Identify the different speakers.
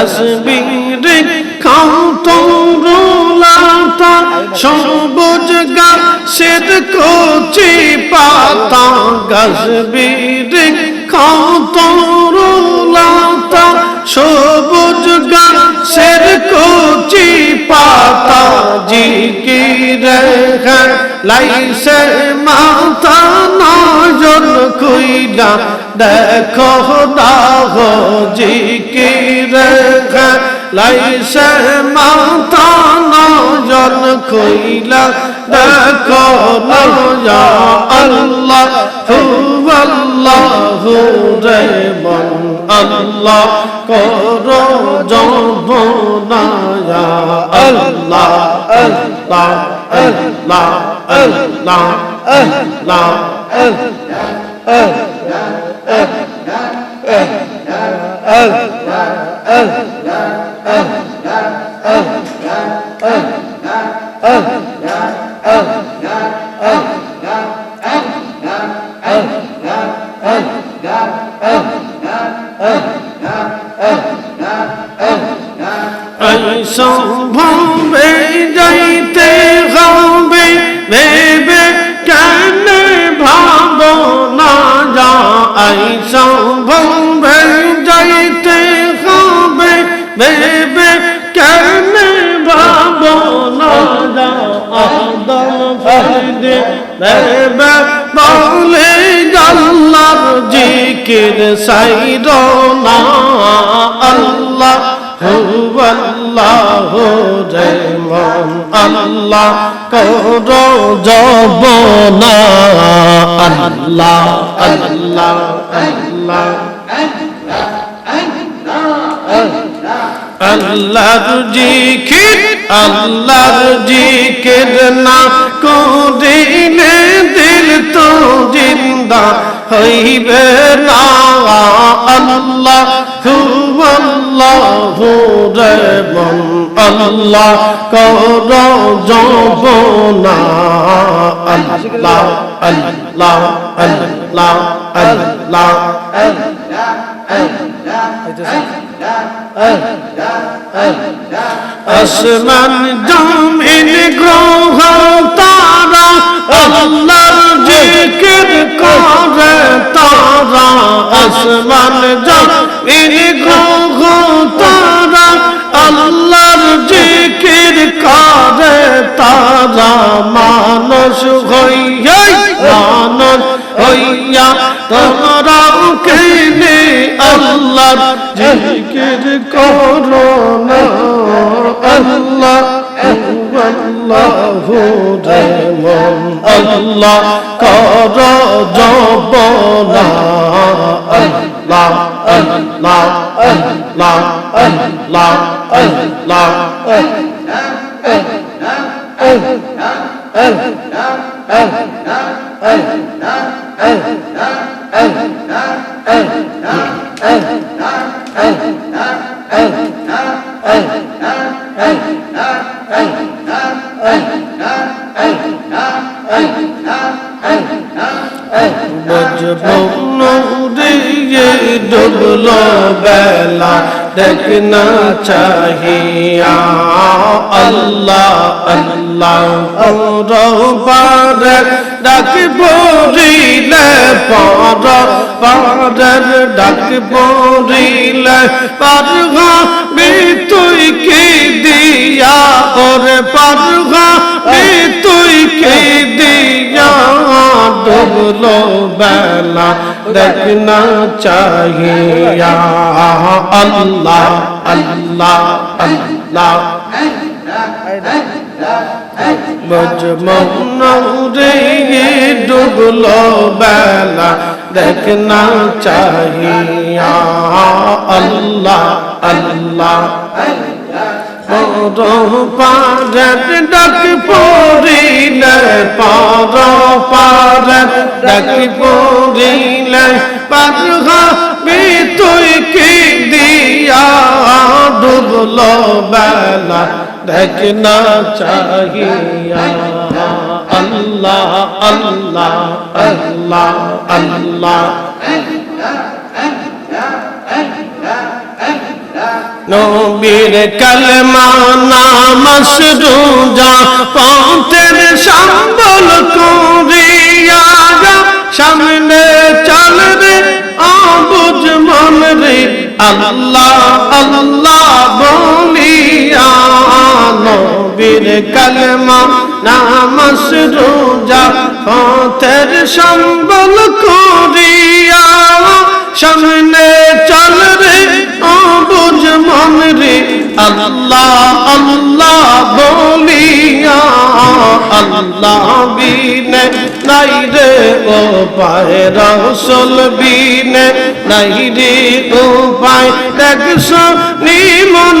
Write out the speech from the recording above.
Speaker 1: তসবির খাও তরুলাতা সবুজ গাছের কচি পাতা। গসবির খাও তরুলাতা সবুজ গাছের কচি পাতা। জিকির লাইসে মাথা নজন কইলা দেখো দাহ জিকির লাইসে মাথা নজন কইলা দেখো নয়া আল্লাহ হু আল্লাহ রে মন আল্লাহ, করো জবনায়া Allah Allah Allah Allah Allah al al al al al যা আই সম্ভবে যাইতে হবে, ভেবে কেন ভাবনা যা আদম ফরিদে ভেবে বলে আল্লাহর জিকির সাইরনা আল্লাহ আল্লাহ রে মন আল্লাহ, করো জবনা আল্লাহ আল্লাহ। আল্লাহ আল্লাহর জিকির আল্লাহর জিকির না করিলে দিল তো জিন্দা হইবে না আল্লাহ আল্লাহ রে মন আল্লাহ কর জবনা আল্লাহ আল্লাহ আল্লাহ আল্লাহ, আসমান, জমিন, গ্রহ, তারা, আল্লাহর জিকির করে তারা, আসমান, জমিন, গ্রহ, তারা, আল্লাহর জিকির করে তারা, মানুষ মানুষ হইয়া তোমরাও কেনে আল্লাহর জিকির করো না। আল্লাহ আল্লাহ রে মন আল্লাহ কর জবনা আল্লাহ আল্লাহ আল্লাহ আল্লাহ আল্লাহ। ডুবলো বেলা দেখনা চাহিয়া। আল্লাহ আল্লাহ পারে ডাক পড়িলে পর, পারের ডাক পড়িলে পার তুই কি দিয়া? ওরে পার তুই কি দিয়া? ডুবলো বেলা দেখনা চাহিয়া। আল্লাহ আল্লাহ আল্লাহ। মজমৌরে ডুবলো বেলা দেখনা চাহিয়া আল্লাহ আল্লাহ পারের ডাক পড়িলে পার পারের ডাক পড়িলে পার হবে তুই কি দিয়া ডুবলো বেলা ढकना चाहिए अल्लाह अल्लाह अल्लाह अल्लाह নবীর কলমা নাম সুজা পথের সম্বল করিয়া সামনে চল রে অবুজ মন রে আল্লাহ আল্লাহ নবীর কালমা নামাস রোজা পথের সম্বল করিয়া সামনে চল রে অবুজ মন রে আল্লাহ আল্লাহ বলিয়া, আল্লাহ বিনে নাই রে ও পায় রসল, বিনে নাই রে ও পায় দেখছ নিমন